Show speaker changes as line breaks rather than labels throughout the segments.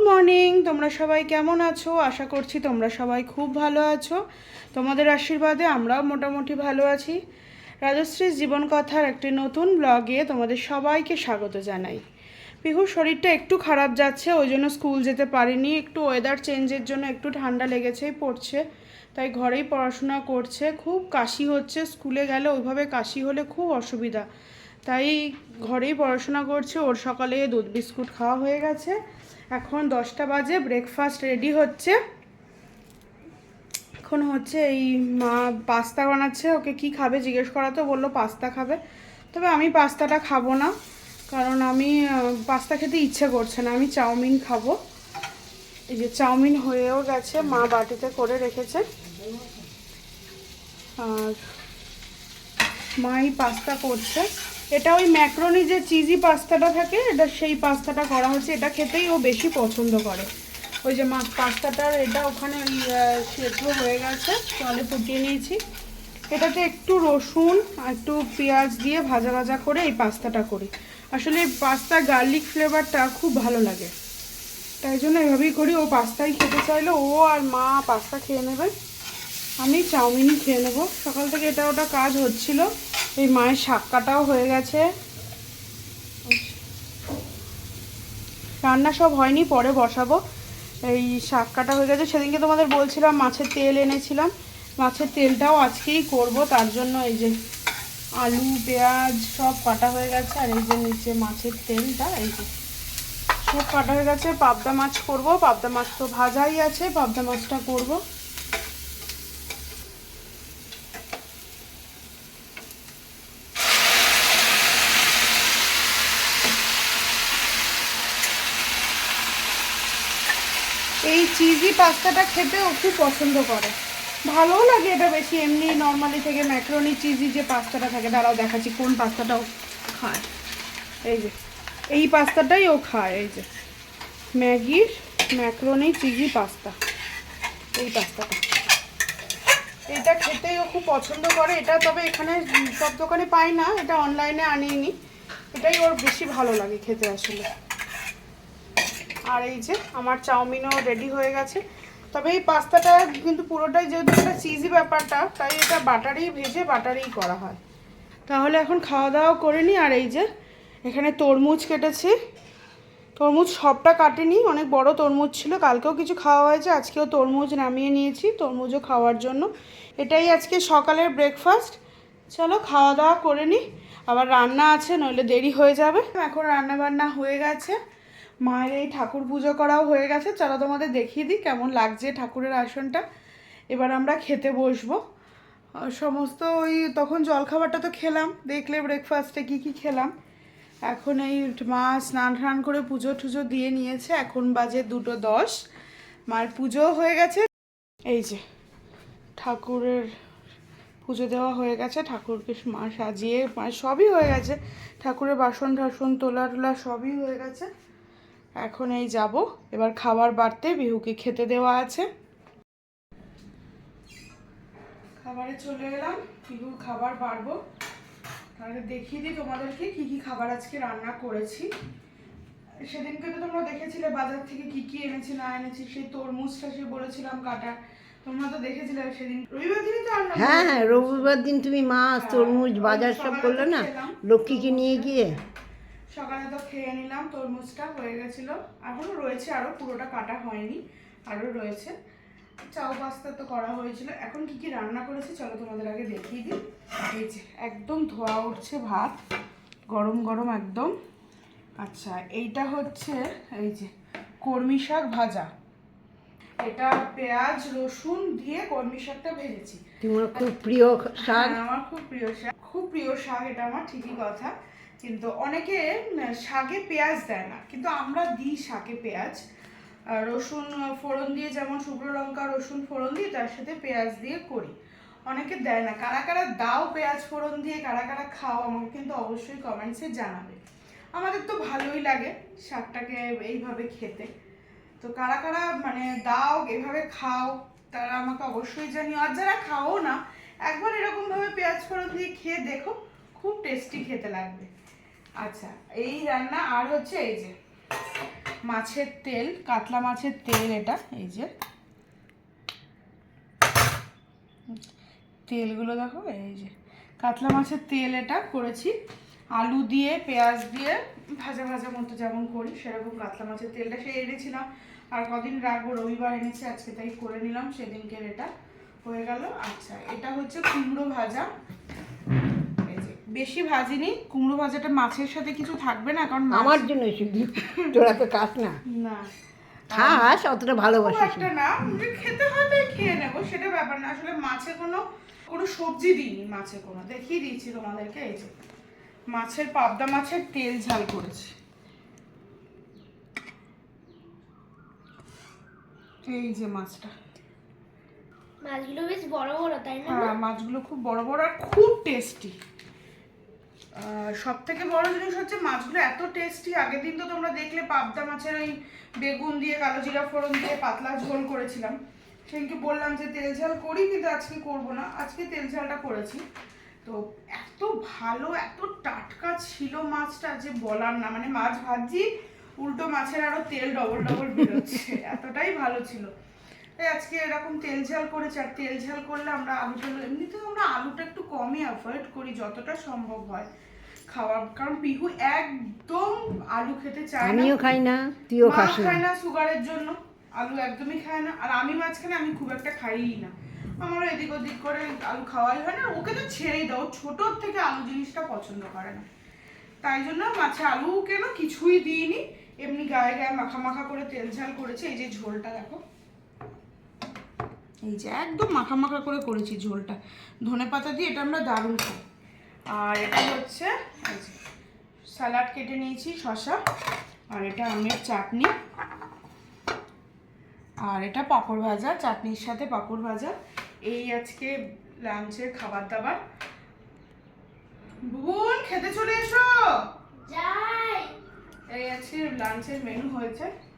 Good morning তোমরা সবাই কেমন আছো? আশা করছি তোমরা সবাই খুব ভালো আছো। তোমাদের আশীর্বাদে আমরাও মোটামুটি ভালো আছি। রাজশ্রীর জীবন কথার একটি নতুন ব্লগে তোমাদের সবাইকে স্বাগত জানাই। পিহুর শরীরটা একটু খারাপ যাচ্ছে, ওই জন্য স্কুল যেতে পারিনি। একটু ওয়েদার চেঞ্জের জন্য একটু ঠান্ডা লেগেছেই পড়ছে, তাই ঘরেই পড়াশোনা করছে। খুব কাশি হচ্ছে, স্কুলে গেলে ওইভাবে কাশি হলে খুব অসুবিধা। তাই ঘরেই পড়াশোনা করছে, ওর সকালে দুধ বিস্কুট খাওয়া হয়ে গেছে। এখন দশটা বাজে ব্রেকফাস্ট রেডি হচ্ছে। এখন হচ্ছে এই মা পাস্তা বানাচ্ছে, ওকে কি খাবে জিজ্ঞেস করা তো বলল পাস্তা খাবে। তবে আমি পাস্তাটা খাব না, কারণ আমি পাস্তা খেতে ইচ্ছে করছে না, আমি চাউমিন খাব। এই যে চাউমিন হয়েও গেছে, মা বাটিতে করে রেখেছে। আর মা এই পাস্তা করছে। এটা ওই ম্যাক্রোনি যে চিজি পাস্তাটা থাকে, এটা সেই পাস্তাটা করা হচ্ছে এটা খেতেই ও বেশি পছন্দ করে। ওই যে মা, পাস্তাটার এটা ওখানে ওই সেদ্ধ হয়ে গেছে, জলে ফুটিয়ে নিয়েছি। এটাতে একটু রসুন একটু পেঁয়াজ দিয়ে ভাজা ভাজা করে এই পাস্তাটা করি। আসলে পাস্তা গার্লিক ফ্লেভারটা খুব ভালো লাগে। তাই জন্য এভাবেই করি। ও পাস্তাই খেতে চাইলে, ও আর মা পাস্তা খেয়ে নেবে। আমি চাউমিনই খেয়ে নেব। সকাল থেকে এটা ওটা কাজ হচ্ছিল। এই মায়ের শাক কাটাও হয়ে গেছে। রান্না সব হয়নি, পরে বসাবো। এই শাক কাটা হয়ে গেছে। সেদিনকে তোমাদের বলছিলাম মাছের তেল এনেছিলাম। মাছের তেলটাও আজকেই করব, তার জন্য এই যে আলু, পেঁয়াজ সব কাটা হয়ে গেছে, আর এই যে নিচে মাছের তেলটা, এই যে সব কাটা হয়ে গেছে। পাবদা মাছ করব, পাবদা মাছ তো ভাজাই আছে, পাবদা মাছটা করব এই চিজি পাস্তাটা খেতে ও খুব পছন্দ করে। ভালোও লাগে এটা বেশি, এমনি নর্মালি থেকে ম্যাক্রোনি চিজি যে পাস্তাটা থাকে, দাঁড়াও দেখাচ্ছি কোন পাস্তাটাও খায়। এই যে, এই পাস্তাটাই ও খায়, এই যে। ম্যাগির ম্যাক্রোনি চিজি পাস্তা, এই পাস্তাটা। এটা খেতেই ও খুব পছন্দ করে, এটা তবে এখানে সব দোকানে পাই না, এটা অনলাইনে আনিয়ে নি এটাই ওর বেশি ভালো লাগে খেতে আসলে। আর এই যে আমার চাউমিনও রেডি হয়ে গেছে। তবে এই পাস্তাটা কিন্তু পুরোটাই যেহেতু একটা চিজি ব্যাপারটা, তাই এটা বাটারেই ভেজে বাটারেই করা হয়। তাহলে এখন খাওয়া দাওয়া করে নিই আর এই যে এখানে তরমুজ কেটেছি। তরমুজ সবটা কাটেনি, অনেক বড় তরমুজ ছিল, কালকেও কিছু খাওয়া হয়েছে, আজকেও তরমুজ নামিয়ে নিয়েছি, তরমুজও খাওয়ার জন্য। এটাই আজকে সকালের ব্রেকফাস্ট চলো খাওয়া দাওয়া করে নিই আবার রান্না আছে, নইলে দেরি হয়ে যাবে। এখন রান্না বান্না হয়ে গেছে। মায়ের এই ঠাকুর পুজো করাও হয়ে গেছে। চলো তোমাদের দেখিয়ে দিই কেমন লাগছে ঠাকুরের আসনটা। এবার আমরা খেতে বসবো। সমস্ত ওই তখন জলখাবারটা তো খেলাম। দেখলে ব্রেকফাস্টে কি কি খেলাম। এখন এই মা স্নান টান করে পুজো টুজো দিয়ে নিয়েছে। এখন বাজে দুটো দশ। মায়ের পুজো হয়ে গেছে। এই যে, ঠাকুরের পুজো দেওয়া হয়ে গেছে। ঠাকুরকে মা সাজিয়ে, মা সবই হয়ে গেছে। ঠাকুরের বাসন টাসন তোলা টোলা সবই হয়ে গেছে। এখন এই যাব। এবার খাবার বাড়তে বিহুকে খেতে দেওয়া আছে। খাবারে চলে এলাম। বিহুর খাবার বাড়বো। তাহলে দেখিয়ে দিই তোমাদেরকে কি কি খাবার আজকে রান্না করেছি। সেদিনকে তো তোমরা দেখেছিলে বাজার থেকে কি কি এনেছি না এনেছি সেই তরমুজটা সে বলেছিলাম কাটা। তোমরা তো দেখেছিলে সেদিন। রবিবার তো রান্না
হ্যাঁ হ্যাঁ রবিবার দিন তুমি মাছ তরমুজ বাজার সব করলে না? লক্ষ্মীকে নিয়ে গিয়ে?
সকালে তো খেয়ে নিলাম তরমুজটা হয়ে গেছিল। এখনও রয়েছে আরও পুরোটা কাটা হয়নি আরও রয়েছে। চাউ পাস্তা তো করা হয়েছিল। এখন কি কি রান্না করেছি চলো তোমাদের আগে দেখিয়ে দিই। এই যে একদম ধোয়া উঠছে ভাত গরম গরম একদম। আচ্ছা এইটা হচ্ছে এই যে কর্মি শাক ভাজা। এটা পেঁয়াজ রসুন দিয়ে কর্মি শাকটা ভেজেছি।
তোমার খুব প্রিয় শাক।
হ্যাঁ, আমার খুব প্রিয় শাক। খুব প্রিয় শাক এটা আমার ঠিকই কথা। কিন্তু অনেকে শাকে পেঁয়াজ দেয় না, কিন্তু আমরা দিই শাকে পেঁয়াজ। রসুন ফোড়ন দিয়ে যেমন শুকনো লঙ্কা, রসুন ফোড়ন দিয়ে তার সাথে পেঁয়াজ দিয়ে করি। অনেকে দেয় না। কারা কারা দাও পেঁয়াজ ফোড়ন দিয়ে, কারা কারা খাও, আমাকে কিন্তু অবশ্যই কমেন্টসে জানাবে। আমাদের তো ভালোই লাগে শাকটাকে এইভাবে খেতে। তো কারা কারা মানে দাও, এভাবে খাও, তারা আমাকে অবশ্যই জানিও। আর যারা খাও না, একবার এরকমভাবে পেঁয়াজ ফোড়ন দিয়ে খেয়ে দেখো, খুব টেস্টি খেতে লাগবে। আচ্ছা এই রান্না আর হচ্ছে এই যে মাছের তেল, কাতলা মাছের তেল এটা, এই যে। তেলগুলো দেখো, এই যে। কাতলা মাছের তেল এটা করেছি। আলু দিয়ে, পেঁয়াজ দিয়ে, ভাজা ভাজা মতো যেমন করি, সেরকম কাতলা মাছের তেলটা সে এনেছিলাম। আর কদিন রাখব, রবিবার এনেছি, আজকে তাই করে নিলাম, সেদিনকের এটা হয়ে গেল। আচ্ছা এটা হচ্ছে কুমড়ো ভাজা। বেশি ভাজিনি কুমড়ো ভাজাটা মাছের সাথে কিছু থাকবে না কারণ
আমার জন্য শুধু তোরা তো কাস না।
না।
খাস অতটা
খুব
ভালোবাসিস
একটা না। খেতে হয় তাই খেয়ে নেব সেটা ব্যাপার না। আসলে মাছে কোনো কোনো সবজি দিইনি মাছে কোনো। দেখিয়ে দিয়েছি তোমাদেরকে এই যে মাছের পাবদা মাছের তেল ঝাল করেছি। এই যে মাছটা।
মাছগুলো বেশ বড় বড় তাই না?
হ্যাঁ মাছগুলো খুব বড় বড় আর খুব টেস্টি সব থেকে বড় জিনিস হচ্ছে মাছগুলো এত টেস্টি আগের দিন তো তোমরা দেখলে পাবদা মাছের ওই বেগুন দিয়ে, কালো জিরা ফোড়ন দিয়ে পাতলা ঝোল করেছিলাম। সেদিনকে বললাম যে তেল ঝাল করি, কিন্তু আজকে করব না। আজকে তেল ঝালটা করেছি। তো এত ভালো, এত টাটকা ছিল মাছটা যে বলার না। মানে মাছ ভাজি, উল্টো মাছের আরও তেল ডবল ডবল বেরোচ্ছে। এতটাই ভালো ছিল। আজকে এরকম তেল ঝাল করেছি আর তেল ঝাল করলে আমরা আলুটা এমনিতেও আমরা আলুটা একটু কমই অ্যাভয়েড করি যতটা সম্ভব হয় খাওয়ার কারণ পিহু একদম আলু খেতে চায় না।
আমিও খাই না তুইও খাস না।
খায় না সুগারের জন্য আলু একদমই খায় না আর আমি মাঝখানে আমি খুব একটা খাইই না। আমারও এদিক ওদিক করে আলু খাওয়াই হয় না ওকে তো ছেড়েই দাও ছোটোর থেকে আলু জিনিসটা পছন্দ করে না। তাই জন্য মাছে আলু কেন কিছুই দিইনি এমনি গায়ে গায়ে মাখা মাখা করে তেল ঝাল করেছে এই যে ঝোলটা দেখো। এই যে একদম মাখা মাখা করে করেছি ঝোলটা। ধনে পাতা দিয়ে এটা আমরা দারুণ খাই। আর এটা হচ্ছে স্যালাড কেটে নিয়েছি শশা আর এটা আমের চাটনি। আর এটা পাঁপড় ভাজা চাটনির সাথে পাঁপড় ভাজা। এই আজকে লাঞ্চের খাবার দাবার। বোন খেতে চলে এসো!
যাই।
এই আজকে লাঞ্চের মেনু হয়েছে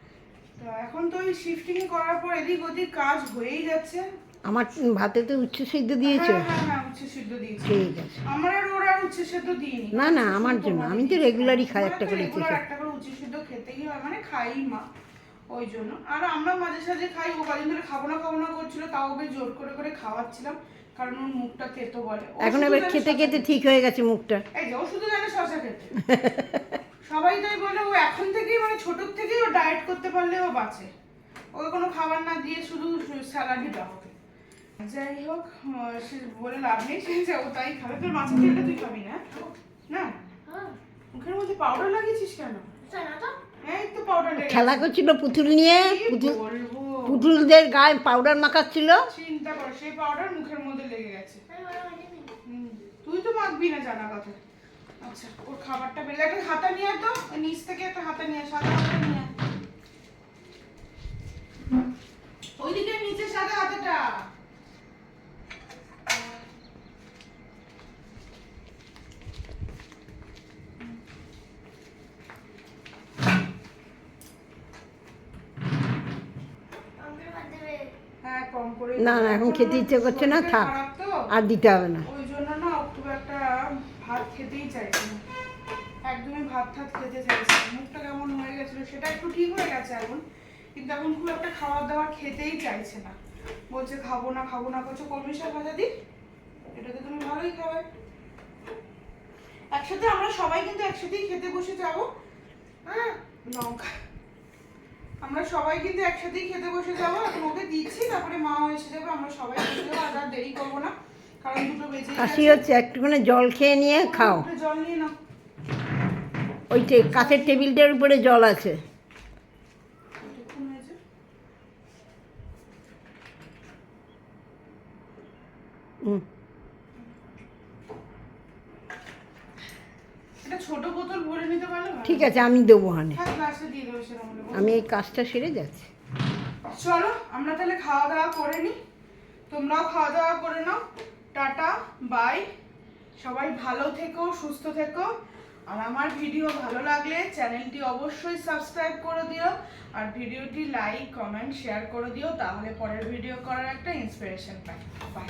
তো এখন তো ওই শিফটিং করার পর এদিক ওদিক কাজ হয়েই যাচ্ছে।
আমার ভাতে তো উচ্চ সিদ্ধ দিয়েছ।
হ্যাঁ হ্যাঁ হ্যাঁ উচ্ছে সিদ্ধ দিয়েছি।
ঠিক আছে।
আমার আর ওর আর উচ্ছে সিদ্ধ দিইনি।
না, না, আমার জন্য। আমি তো regularly খাই একটা করে উচ্ছে সিদ্ধ।
একটা করে উচ্ছে সিদ্ধ খেতেই হয় মানে খাই মা ওই জন্য। আর আমরা মাঝে সাঝে খাই ও কদিন ধরে খাব না খাব না করছিল তাও ওকে জোর করে করে খাওয়াচ্ছিলাম কারণ ওর মুখটা তেতো বলে।
এখন এবার খেতে খেতে ঠিক হয়ে গেছে মুখটা।
এই যে ও শুধু জানে শশা খেতে। সবাই তাই বলে ও এখন থেকেই মানে ছোট থেকেই ও ডায়েট করতে পারলে ও বাঁচে। ওকে কোনো খাবার না দিয়ে শুধু স্যালাডই দাও ওকে। যাই হোক সে বলে লাভ নেই সে যে ও তাই খাবে। তোর মাছের তেলটা তুই খাবি না? না?
হ্যাঁ।
মুখের মধ্যে পাউডার লাগিয়েছিস কেন?
শোনো তো?
এই তো পাউডার লেগে
খেলা করছিল পুতুল নিয়ে। পুতুলদের গায়ে পাউডার মাখাচ্ছিল।
চিন্তা কর সেই পাউডার মুখের মধ্যে লেগে গেছে।
হয়ে।
হুম, তুই তো মাখবি না জানা কথা। আচ্ছা ওর খাবারটা বেড়ে একটা হাতা নিয়ে তো নিচ থেকে একটা হাতা নিয়ে সাদা হাতা নিয়ে ওইদিকে নিচে সাদা হাতাটা। হ্যাঁ
না, না, এখন খেতে ইচ্ছে করছে না, থাক। আর দিতে হবে না
খুব একটা ভাত খেতেই চাইছে না। একদমই ভাত টাত খেতে চাইছে মুখটা কেমন হয়ে গেছিল সেটা একটু ঠিক হয়ে গেছে এখন, কিন্তু এখন খুব একটা খাবার দাবার খেতেই চাইছে না। বলছে, খাব না খাব না। করছে কলমি শাক ভাজা দি এটাতে তুমি ভালোই খাবে। একসাথে আমরা সবাই কিন্তু একসাথেই খেতে বসে যাব। হ্যাঁ লঙ্কা। আমরা সবাই কিন্তু একসাথেই খেতে বসে যাব। এখন ওকে দিচ্ছি, তারপরে মাও এসে যাবে, আমরা সবাই বসে যাব। আর দেরি করব না। কারণ দুটো বেজে
কাশি হচ্ছে একটুখানি জল খেয়ে নিয়ে খাও।
জল নিয়ে নাও।
ওই কাঠের টেবিলটার উপরে জল আছে। হুম।
ছোট বোতল ভরে নিতে পারলে
ঠিক আছে আমি দেবো হানে।
হ্যাঁ।
আমি এই কাজটা সেরে যাচ্ছি।
চলো আমরা তাহলে খাওয়া দাওয়া করে নিই তোমরাও খাওয়া দাওয়া করে নাও। Tata, by. সবাই ভালো থেকো, সুস্থ থেকো। আর আমার ভিডিও ভালো লাগলে চ্যানেলটি অবশ্যই সাবস্ক্রাইব করে দিও আর ভিডিওটি লাইক, কমেন্ট, শেয়ার করে দিও, তাহলে পরের ভিডিও করার একটা ইন্সপিরেশন পাই। বাই